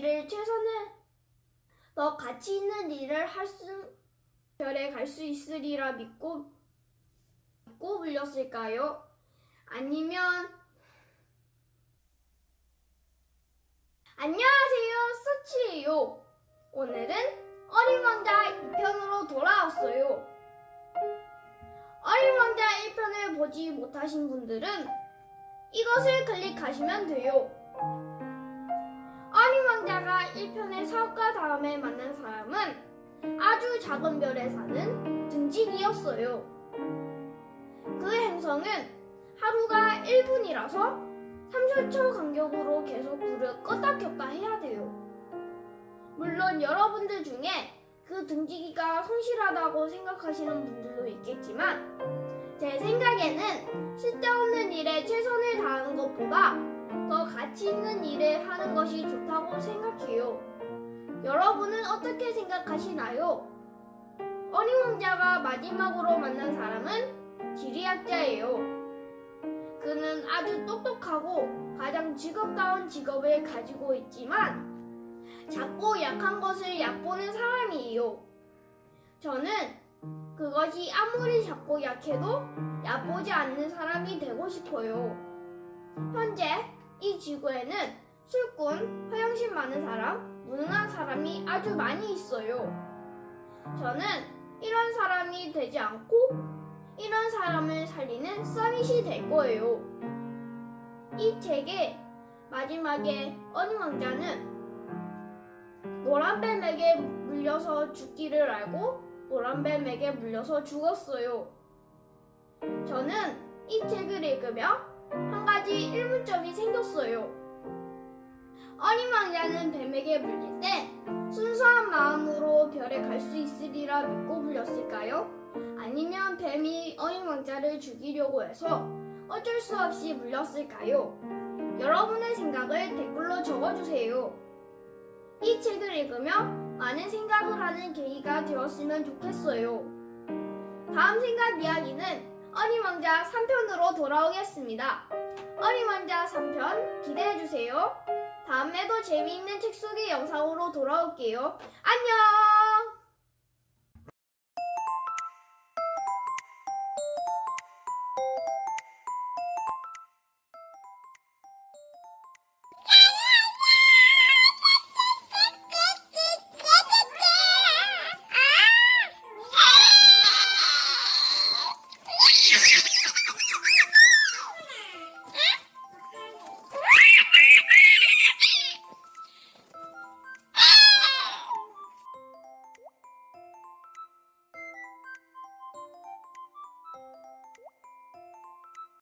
일을 최선을 더 가치 있는 일을 할 수 별에 갈 수 있으리라 믿고 믿고 불렸을까요? 아니면 안녕하세요 서치예요. 오늘은 어린 왕자 2편으로 돌아왔어요. 어린 왕자 1편을 보지 못하신 분들은 이것을 클릭하시면 돼요. 어린 왕자가 1편의 사업가 다음에 만난 사람은 아주 작은 별에 사는 등지기였어요. 그 행성은 하루가 1분이라서 30초 간격으로 계속 불을 껐다 켰다 해야 돼요. 물론 여러분들 중에 그 등지기가 성실하다고 생각하시는 분들도 있겠지만 제 생각에는 쓸데없는 일에 최선을 다하는 것보다 더 가치 있는 일을 하는 것이 좋다고 생각해요. 여러분은 어떻게 생각하시나요? 어린 왕자가 마지막으로 만난 사람은 지리학자예요. 그는 아주 똑똑하고 가장 직업다운 직업을 가지고 있지만 작고 약한 것을 얕보는 사람이에요. 저는 그것이 아무리 작고 약해도 얕보지 않는 사람이 되고 싶어요. 현재 이 지구에는 술꾼, 허영심 많은 사람, 무능한 사람이 아주 많이 있어요. 저는 이런 사람이 되지 않고 이런 사람을 살리는 서밋이 될 거예요. 이 책의 마지막에 어린 왕자는 노란 뱀에게 물려서 죽기를 알고 노란 뱀에게 물려서 죽었어요. 저는 이 책을 읽으며 한 가지 의문점이 생겼어요. 어린 왕자는 뱀에게 물릴 때 순수한 마음으로 별에 갈 수 있으리라 믿고 물렸을까요? 아니면 뱀이 어린 왕자를 죽이려고 해서 어쩔 수 없이 물렸을까요? 여러분의 생각을 댓글로 적어주세요. 이 책을 읽으며 많은 생각을 하는 계기가 되었으면 좋겠어요. 다음 생각 이야기는 어린 왕자 3편으로 돌아오겠습니다. 어린 왕자 3편 기대해주세요. 다음에도 재미있는 책 소개 영상으로 돌아올게요. 안녕!